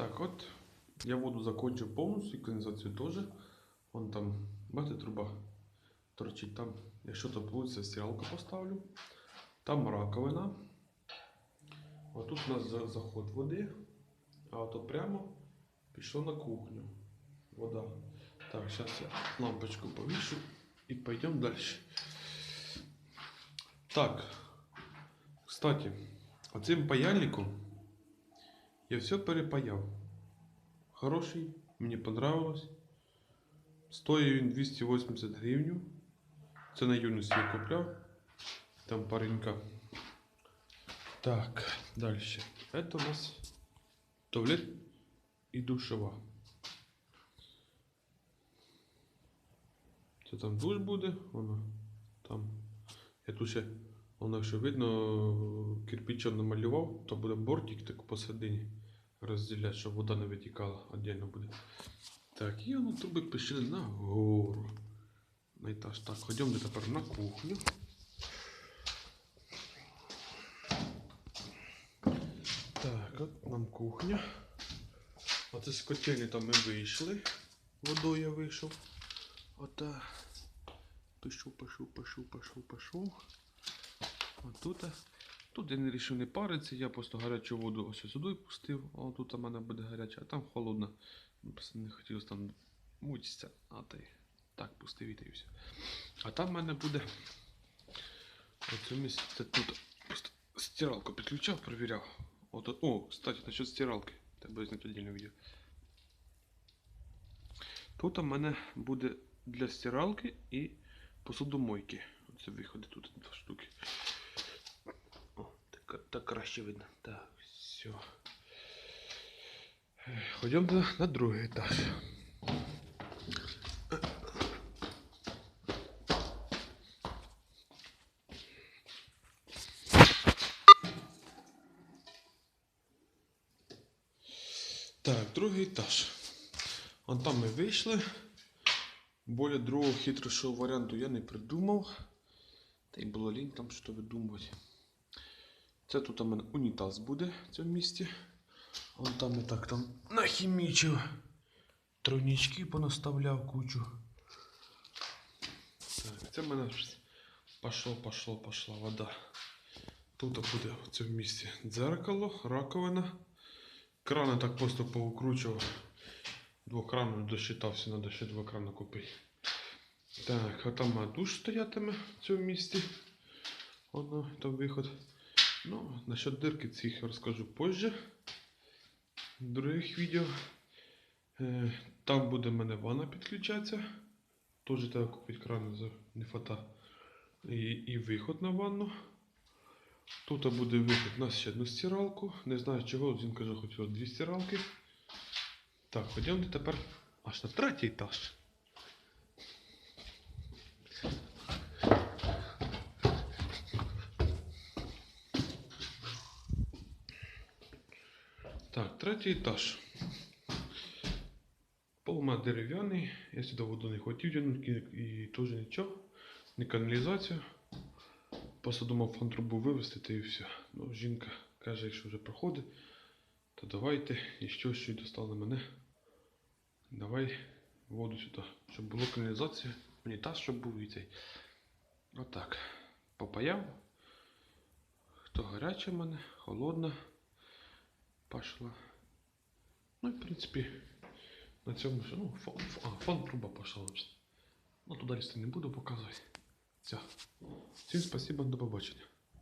Так, от я воду закончив повністю, і каналізацію теж. Вон там, бачите, труба торчить там. Якщо то вийде, стиралку поставлю. Там раковина. А тут у нас заход води. А ото прямо пішло на кухню. Вода. Так, зараз я лампочку повішу і пойдемо далі. Так. Кстати, оцим паяльником я все перепаяв. Хороший, мені понравилось. Стоїть він 280 гривень. Це на юності я купляв. Там паренька. Так, далі. Это у нас туалет і душова. Це там душ буде, воно там. Я тут ще, воно якщо видно, кирпичом намалював, то буде бортик так посередині розділяти, щоб вода не витікала, віддільно буде. Так, і воно труби пішли нагору. На етаж. Так, ходімо тепер на кухню. Так, от нам кухня. Оце з котельні там ми вийшли. Водою я вийшов. Ота. Пішов, пішов, пішов, пішов, пішов. Отут. Тут я не вирішив не паритися, я просто гарячу воду ось сюди пустив, а тут у мене буде гаряча, а там холодна. Просто не хотілося там мучитися, а та й так пустив і та все. А там в мене буде. Оце місце тут просто стиралку підключав, перевіряв. От, о, кстати, насчет стиралки. Треба зняти віддільне відео. Тут у мене буде для стиралки і посудомойки. Оце виходи тут два штуки. Так, краще видно. Так, все. Ходімо на, на другий етаж. Так, другий етаж. Вон там ми вийшли. Более другого хитрішого варіанту я не придумав. Та й було лінь там що видумувати. Це тут у мене унітаз буде в цьому місці. Вон там я так там нахімічив. Тройнички понаставляв кучу. Так, це в мене пошло, пошло, пошла вода. Тут буде в цьому місці дзеркало, раковина. Крани так просто поукручував. Двокрану досчитався, треба ще два крана купити. Так, а там душ стоятиме в цьому місці. Воно там виход. Ну, насчет дирки цих розкажу позже. В других відео. Е, там буде в мене ванна підключатися. Теж треба купити кран не фата. І, і виход на ванну. Тут буде виход на ще одну стиралку. Не знаю чого, він каже, хотів дві стиралки. Так, ходімо тепер аж на третій етаж. Так, третій етаж. Пол у мене дерев'яний. Я сюди воду не хотів тягнути і теж нічого. Не каналізація. Просто думав фан трубу вивести та і все. Ну, жінка каже, якщо вже проходить, то давайте і що, що й достали мене. Давай воду сюди, щоб було каналізація, унітаз, щоб був і цей. Отак. Попаяв. Хто гаряча в мене, холодна. Пошла. Ну і в принципі на цьому все. Ну, фон, фон, а, фон труба пошла. Ну туди лізти не буду показувати. Все. Всім спасибо, до побачення.